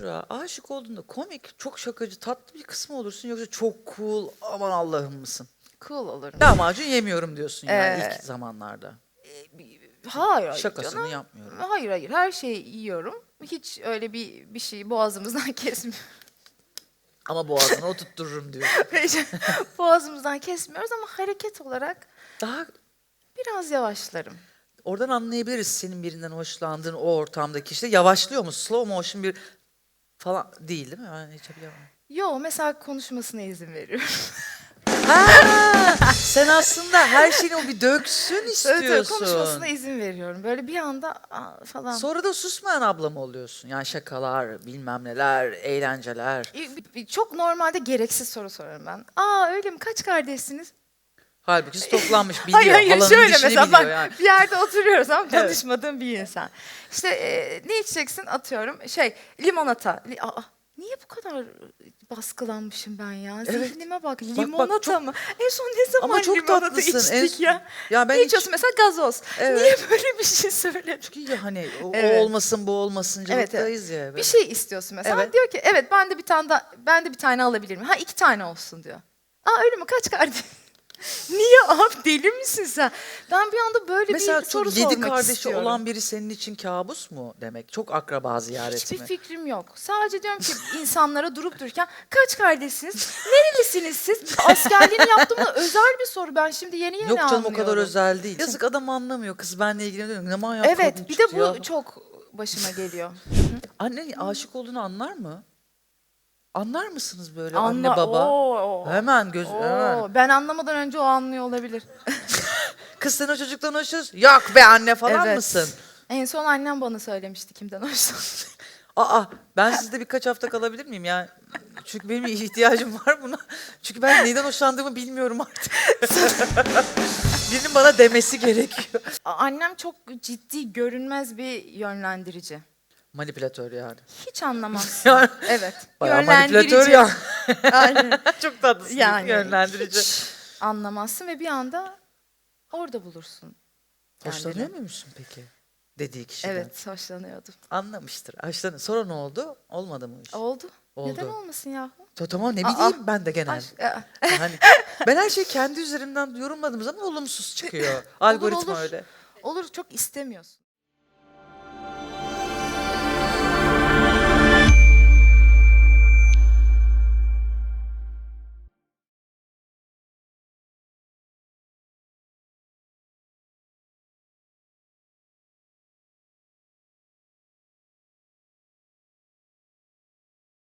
Esra aşık olduğunda komik, çok şakacı, tatlı bir kısmı olursun yoksa çok cool, aman Allah'ım mısın? Cool olurum. Lahmacun yemiyorum diyorsun yani Ee, ilk zamanlarda. Hayır hayır Şakasını canım. yapmıyorum. Hayır hayır her şeyi yiyorum. Hiç öyle bir bir şeyi boğazımızdan kesmiyoruz. Ama boğazına oturttururum diyorsun. boğazımızdan kesmiyoruz ama hareket olarak Daha biraz yavaşlarım. oradan anlayabiliriz senin birinden hoşlandığın o ortamdaki işte yavaşlıyor mu? Slow motion bir falan değil değil mi? Yani hiç bilemem. Yo mesela konuşmasına izin veriyorum. Ha, sen aslında her şeyini o bir döksün istiyorsun. evet konuşmasına izin veriyorum. Böyle bir anda aa, falan. Sonra da susmayan abla mı oluyorsun? Yani şakalar, bilmem neler, eğlenceler. Çok normalde gereksiz soru sorarım ben. Aa öyle mi? Kaç kardeşsiniz? Halbuki stoklanmış biliyor. Hayır hayır halanın şöyle dişini mesela biliyor bak yani. bir yerde oturuyoruz ama tanışmadığım bir insan. İşte e, ne içeceksin atıyorum şey limonata. Li- Aa, niye bu kadar baskılanmışım ben ya? Zihnime bak limonata çok- mı? En son ne zaman Ama çok limonata tatlısın. En içtik ya? Ya ben ne hiç- içiyorsun mesela gazoz. Evet. Niye böyle bir şey söyledin? Çünkü ya hani o, o Evet. olmasın bu olmasın Evet, cıvıktayız ya. Bir şey istiyorsun mesela. Evet. Diyor ki evet ben de bir tane da, ben de bir tane alabilir miyim? Ha iki tane olsun diyor. Aa öyle mi? Kaç kardeş? Niye abi deli misin sen? Ben bir anda böyle Mesela bir soru çok yedi sormak kardeşi istiyorum. olan biri senin için kabus mu demek? Çok akraba ziyareti Hiçbir mi? fikrim yok. Sadece diyorum ki insanlara durup dururken kaç kardeşsiniz? Nerelisiniz siz? Askerliğini yaptığımda özel bir soru. Ben şimdi yeni yeni Yok canım o anlıyorum. kadar özel değil. Yazık adam anlamıyor. Kız benle ilgileniyor. Ne manyak kadın Evet bir de çıktı bu ya. çok başıma geliyor. Annen aşık olduğunu anlar mı? Anlar mısınız böyle anne baba? Oo. Hemen göz hemen. Oo, ben anlamadan önce o anlıyor olabilir. Kız sen o çocuktan hoşuz. Yok be anne falan Evet. mısın? En son annem bana söylemişti kimden hoşlandığını. Aa ben sizde birkaç hafta kalabilir miyim ya? Çünkü benim ihtiyacım var buna. Çünkü ben neyden hoşlandığımı bilmiyorum artık. Birinin bana demesi gerekiyor. Annem çok ciddi, görünmez bir yönlendirici. Manipülatör yani. Hiç anlamazsın. Yani evet. Bayağı manipülatör ya. Aynen. Çok tatlısın. Yani Yönlendirici. hiç anlamazsın ve bir anda orada bulursun. kendini. Hoşlanıyor muymuşsun peki? Dediği kişiden. Evet, hoşlanıyordum. Anlamıştır. Hoşlanıyor. Sonra ne oldu? Olmadı mı iş? Oldu. Oldu. Neden olmasın yahu? Ta- Tamam ne Aa. bileyim ben de genel. Aa. Yani ben her şeyi kendi üzerimden yorumladığım zaman olumsuz çıkıyor. Algoritma olur. öyle. Olur, çok istemiyorsun.